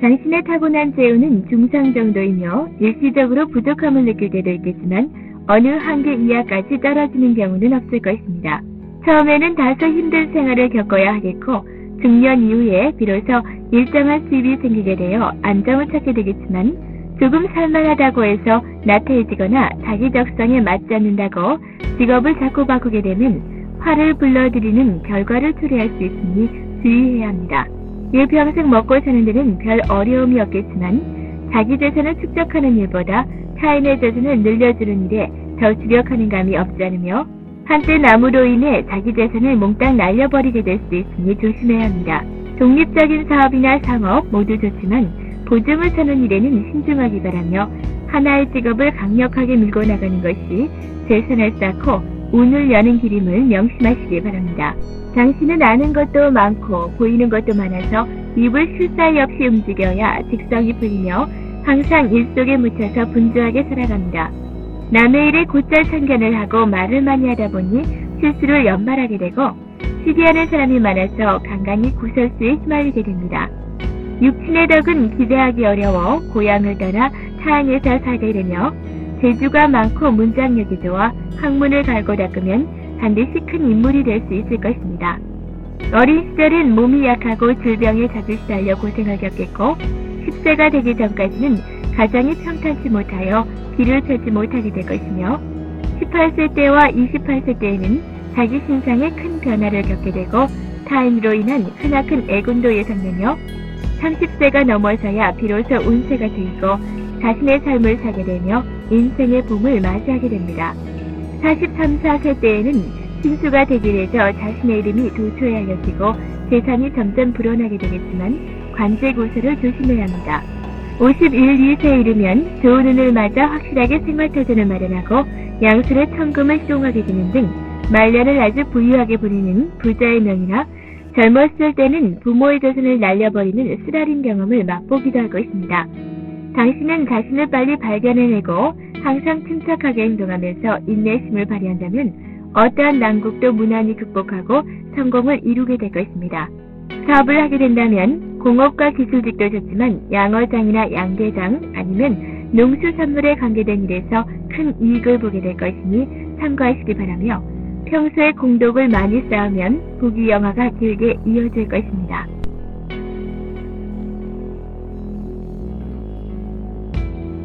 당신의 타고난 재우는 중상 정도이며 일시적으로 부족함을 느낄 때도 있겠지만 어느 한계 이하까지 떨어지는 경우는 없을 것입니다. 처음에는 다소 힘든 생활을 겪어야 하겠고 중년 이후에 비로소 일정한 수입이 생기게 되어 안정을 찾게 되겠지만 조금 살만하다고 해서 나태해지거나 자기 적성에 맞지 않는다고 직업을 자꾸 바꾸게 되면 화를 불러들이는 결과를 초래할 수 있으니 주의해야 합니다. 일 평생 먹고 사는 데는 별 어려움이 없겠지만 자기 재산을 축적하는 일보다 타인의 재산을 늘려주는 일에 더 주력하는 감이 없지 않으며 한때 나무로 인해 자기 재산을 몽땅 날려버리게 될 수도 있으니 조심해야 합니다. 독립적인 사업이나 상업 모두 좋지만 보증을 서는 일에는 신중하기 바라며 하나의 직업을 강력하게 밀고 나가는 것이 재산을 쌓고 운을 여는 길임을 명심하시기 바랍니다. 당신은 아는 것도 많고 보이는 것도 많아서 입을 쉴 사이 없이 움직여야 직성이 풀리며 항상 일 속에 묻혀서 분주하게 살아갑니다. 남의 일에 곧잘 참견을 하고 말을 많이 하다 보니 실수를 연말하게 되고 시기하는 사람이 많아서 간간히 구설수에 휘말리게 됩니다. 육신의 덕은 기대하기 어려워 고향을 떠나 타향에서 살게 되며 재주가 많고 문장력이 좋아 학문을 갈고 닦으면 반드시 큰 인물이 될 수 있을 것입니다. 어린 시절은 몸이 약하고 질병에 자주 시달려 고생을 겪겠고 10세가 되기 전까지는 가정이 평탄치 못하여 길을 펴지 못하게 될 것이며 18세 때와 28세 때에는 자기 신상에 큰 변화를 겪게 되고 타인으로 인한 크나큰 애군도 예상되며 30세가 넘어서야 비로소 운세가 트이고 자신의 삶을 사게 되며 인생의 봄을 맞이하게 됩니다. 43, 4세 때에는 신수가 대길해져 자신의 이름이 도처에 알려지고 재산이 점점 불어나게 되겠지만 관제고소를 조심해야 합니다. 51, 2세에 이르면 좋은 운을 맞아 확실하게 생활터전을 마련하고 양술의 천금을 시용하게 되는 등 말년을 아주 부유하게 부리는 부자의 명이나 젊었을 때는 부모의 자손을 날려버리는 쓰라린 경험을 맛보기도 할 것입니다. 당신은 자신을 빨리 발견해내고 항상 침착하게 행동하면서 인내심을 발휘한다면 어떠한 난국도 무난히 극복하고 성공을 이루게 될 것입니다. 사업을 하게 된다면 공업과 기술직도 좋지만 양어장이나 양대장 아니면 농수산물에 관계된 일에서 큰 이익을 보게 될 것이니 참고하시기 바라며 평소에 공덕을 많이 쌓으면 부귀영화가 길게 이어질 것입니다.